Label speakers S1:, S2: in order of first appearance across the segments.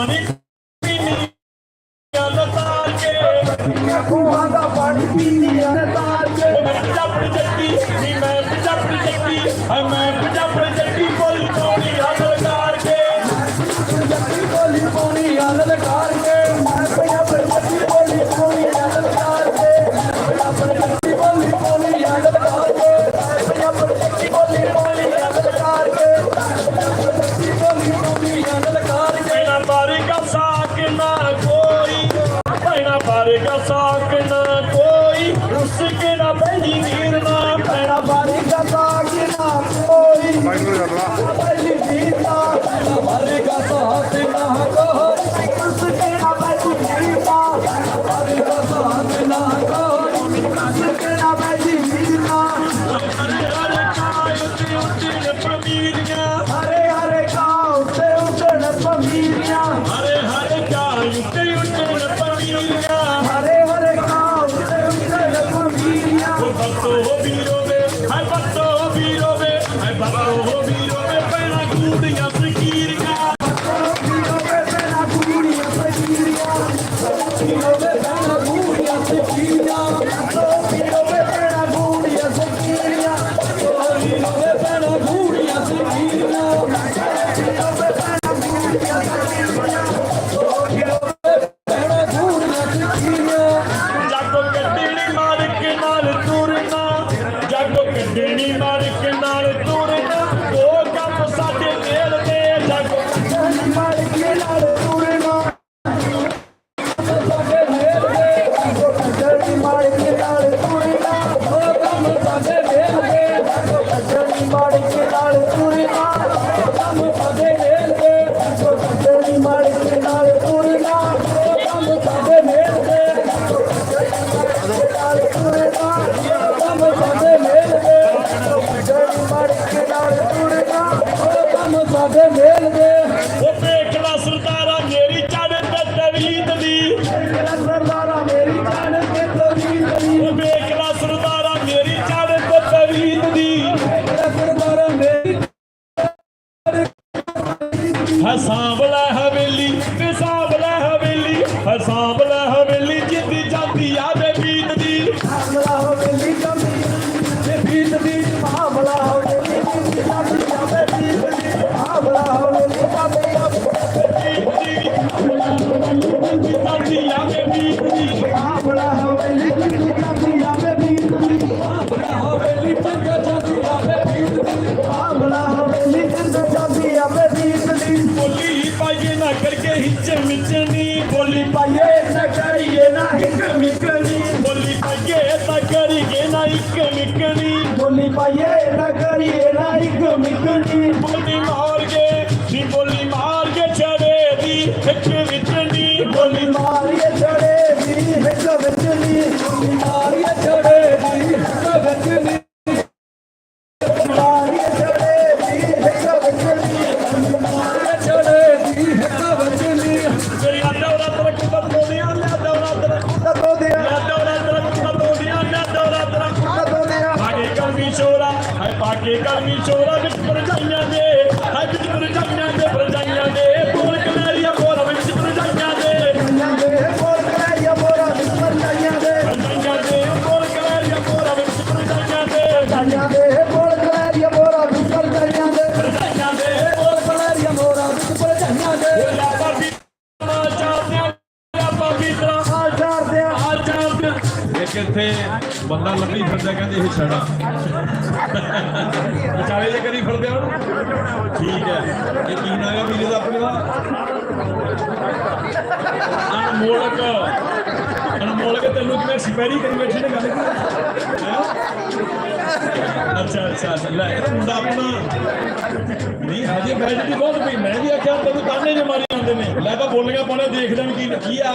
S1: ਪਾਣੀ ਪੀਣੀ ਰੁੱਸ ਕੇ ਨਾ ਬੈਜੀ ਵੀਰ ਨਾ ਪੈਣਾ
S2: ਬਾਰੀ ਦਾ ਸਾਗ ਨਾ ਕੋਈ ਪਹਿਲੀ ਜੀਤਾ ਬਾਰੀ ਦਾ ਸਾਗ ਨਾ
S1: ਜਾਗੋ ਕੱਢਣੀ ਮਾਰ ਕੇ ਨਾਲ ਹਵੇਲੀ ਹਸਾਂਬਲਾ ਹਵੇਲੀ ਜਿੱਦੀ ਜਾਂਦੀ ਆਵੇ ਬੀਤ ਦੀ
S2: ਮਾਮਲਾ ਹੋਵੇ ਲਿਖਮੀ ਤੇ ਬੀਤ ਦੀ। ਮਾਮਲਾ ਹੋਵੇ ਲਿਖਮੀ ਜਾਵੇ ਬੀਤ ਦੀ ਮਾਮਲਾ ਹੋਵੇ ਲਿਖਮੀ
S1: ਜਾਂਦੀ ਆਵੇ ਬੀਤ ਦੀ
S2: ਮਾਮਲਾ ਹੋਵੇ ਲਿਖਮੀ ਜਾਵੇ ਬੀਤ ਦੀ। ਮਾਮਲਾ ਹੋਵੇ ਲਿਖਮੀ ਜਾਵੇ ਬੀਤ ਦੀ ਮਾਮਲਾ ਹੋਵੇ ਲਿਖਮੀ ਜਾਵੇ ਬੀਤ ਦੀ
S1: ਬੋਲੀ ਪਾਈਏ ਨਾ ਕਰਕੇ ਹਿੱਚ ਮਿਚਣੀ ਬੋਲੀ
S3: ਇਹ ਕਿੱਥੇ ਬੰਦਾ ਲੱਭੀ ਫਿਰਦਾ ਕਹਿੰਦੇ ਇਹ ਛੜਾ ਵਿਚਾਲੇ ਜੇ ਕਰੀ ਫਿਰਦੇ ਹੁਣ ਠੀਕ ਹੈ। ਇਹ ਕੀ ਨਾਮ ਹੈ ਵੀਰੇ ਦਾ ਆਪਣੇ? ਦਾ
S1: ਅਨਮੋਲਕ। ਅਨਮੋਲਕ ਤੈਨੂੰ ਕਿਵੇਂ ਸਪੈਰੀ ਕਰੀ ਬੈਠੀ ਨੇ ਗੱਲ ਕੀ? ਹੈਂ? ਅੱਛਾ ਅੱਛਾ ਅੱਛਾ, ਲੈ ਇਹ ਤਾਂ ਮੁੰਡਾ ਆਪਣਾ। ਨਹੀਂ ਹਜੇ ਬੈਠ ਦੀ ਬਹੁਤ ਪਈ। ਮੈਂ ਵੀ ਆਖਿਆ ਤੈਨੂੰ ਤਾਨੇ ਜੇ ਮਾਰੀ। ਜਾਂਦੇ ਨੇ। ਲੈ ਤਾਂ ਬੋਲੀਆਂ ਪਾਉਣਾ ਦੇਖਦਾ ਵੀ ਕੀ ਕੀ ਆ।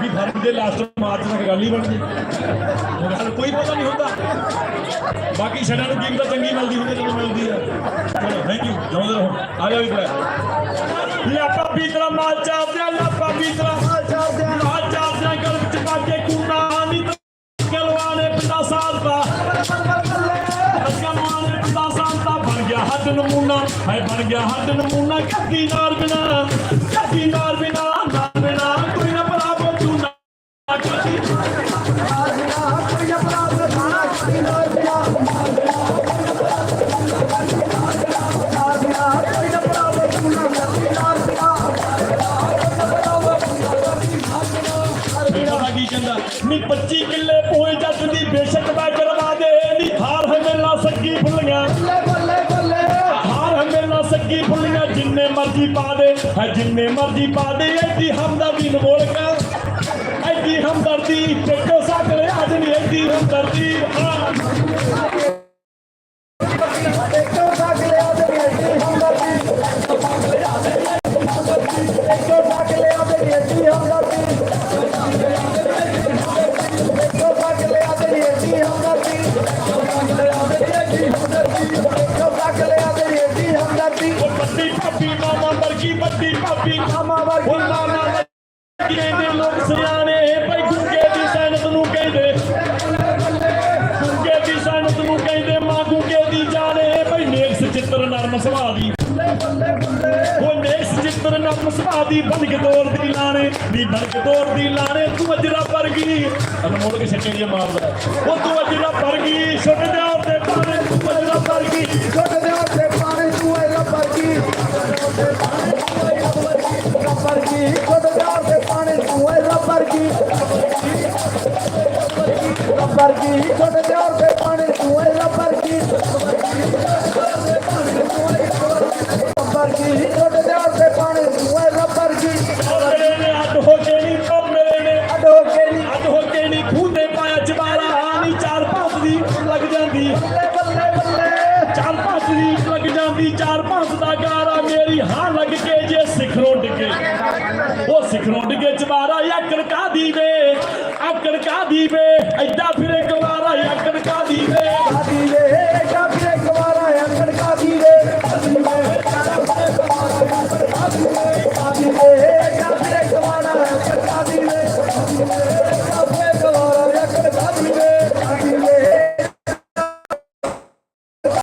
S1: ਵੀ ਫ਼ਰਕ ਦੇ ਲਾਸਟ ਮਾਰਚ ਤੱਕ ਗੱਲ ਹੀ ਬਣ ਜੇ ਗੱਲ ਕੋਈ ਪਤਾ ਨਹੀਂ ਹੁੰਦਾ। ਬਾਕੀ ਛੜਾਂ ਨੂੰ ਕੀਮਤ ਚੰਗੀ ਮਿਲਦੀ ਹੁੰਦੀ, ਜਦੋਂ ਮਿਲਦੀ ਆ। ਚਲੋ ਥੈਂਕ ਯੂ ਜਿਉਂਦੇ ਰਹੋ ਆ ਜਾ ਵੀ ਪਲੇ ਲਾਪਾ ਬੀਤਰਾ ਮਾਲ ਚਾਪਿਆ ਲਾਪਾ ਬੀਤਰਾ
S2: ਆ ਚਾਰਦੇ ਆ
S1: ਮਾਲ ਚਾਪਿਆ ਗਲ ਵਿੱਚ ਪਾਕੇ ਕੂਨਾ ਨਹੀਂ ਗਲਵਾਨੇ ਪਿੰਡਾ ਸਾਲਤਾ ਗਲਵਾਨੇ ਪਿੰਡਾ ਸਾਲਤਾ ਬਣ ਗਿਆ ਹੱਦ ਨਮੂਨਾ। ਹੈ ਬਣ ਗਿਆ ਹੱਦ ਨਮੂਨਾ। ਕੱਤੀ ਨਾਲ ਬਿਨਾ ਵੀ 25 ਕਿੱਲੇ ਪੂਏ ਜੱਟ ਦੀ ਬੇਸ਼ੱਕ ਮੈਂ ਕਰਵਾ ਦੇ ਨਹੀਂ। ਹਾਰ ਹੈ ਮੇਲਾ ਸੱਗੀ ਫੁੱਲੀਆਂ। ਬੱਲੇ ਬੱਲੇ ਬੱਲੇ। ਹਾਰ ਹੈ ਮੇਲਾ ਸੱਗੀ
S2: ਫੁੱਲੀਆਂ ਜਿੰਨੇ ਮਰਜ਼ੀ ਪਾ ਦੇ। ਹੈ ਜਿੰਨੇ ਮਰਜ਼ੀ ਪਾ ਦੇ ਐਡੀ ਹਮਦਰਦੀ ਨਮੋਲ ਕਰ ਐਡੀ ਹਮਦਰਦੀ ਟੱਕੋ ਸਾਕਰੇ ਅੱਜ ਨਹੀਂ ਐਡੀ ਹਮਦਰਦੀ।
S1: ਆ ਹਮਦਰਦੀ ਉਹ ਭਾਬੀ ਮਾਮਾ ਵਰਗੀ ਵੱਡੀ ਭਾਬੀ
S2: ਮਾਮਾ ਵਰਗੀ।
S1: ਮਾਮਾ ਵਰਗੀ ਨੇ ਲੋਕ ਸਿਆਣੇ। ਭਾਈ ਗੁੰਗੇ ਦੀ ਸੈਨਤ ਨੂੰ ਕਹਿੰਦੇ। ਗੁੰਗੇ ਦੀ ਸੈਨਤ ਨੂੰ ਕਹਿੰਦੇ, ਮਾਂ ਗੁੰਗੇ ਦੀ ਜਾਣੇ ਭਾਈ ਨੇਕ ਸਚਿੱਤਰ ਨਰਮ ਸੁਭਾਅ ਦੀ। ਉਹ ਨੇਕ ਸਚਿੱਤਰ ਨਰਮ ਸੁਭਾਅ ਦੀ ਬਣ ਕੇ ਦੀ ਲਾਣੇ ਦੀ ਬਣ ਕੇ ਦੀ ਲਾਣੇ ਤੂੰ ਅਜਰਾ ਵਰਗੀ। ਅਨਮੋਲ ਕੇ ਛੱਟੇ ਜਿਹਾ ਮਾਰਦਾ ਉਹ ਤੂੰ ਅਜਰਾ ਵਰਗੀ। ਛੁੱਟ ਦੇ ਆਪਦੇ ਪਾਣੇ ਤੂੰ ਅਜਰਾ ਵਰਗੀ।
S2: ਛੋਟ ਦੇ ਉੱਤੇ ਪਾਣੀ ਰੱਬਰਗੀ ਛੋਟ ਦੇ ਪਾਣੀ ਤੂੰ ਐ ਰੱਬਰਗੀ ਰੱਬਰਗੀ ਛੋਟ ਦੇ ਪਾਣੀ ਤੂੰ ਐ ਰੱਬਰਗੀ
S1: ਉਹ ਮੇਰੇ ਨੇ ਅੱਡ ਹੋ ਕੇ ਨਹੀਂ ਉਹ ਮੇਰੇ ਨੇ
S2: ਅਡੋ ਕੇ ਨੀ
S1: ਅੱਡ ਹੋ ਕੇ ਨਹੀਂ ਖੂਹ ਤੇ ਪਾਇਆ ਜਵਾਲਾ ਨਹੀਂ ਚਾਰ ਪੰਜ ਦੀ ਲੱਗ ਜਾਂਦੀ
S2: ਬੱਲੇ ਬੱਲੇ
S1: ਚਾਰ ਪੰਜ ਦੀ ਲੱਗ ਜਾਂਦੀ ਚਾਰ ਪੰਜ ਦਾ ਗਾਰਾ ਮੇਰੀ ਹਾਂ ਲੱਗ ਕੇ ਜੇ ਸਿਖਰੋਂ ਡਿੱਗੇ ਉਹ ਸਿਖਰੋਂ ਡਿੱਗੇ ਜਵਾਰਾ ਆਕੜ ਕਾ ਦੀਵੇ ਆਕੜ ਕਾ ਦੀਵੇ ਐਡਾ ਫਿਰੇ ਕਮਾਰਾ ਆਕੜ ਕਾ ਦੀਵੇ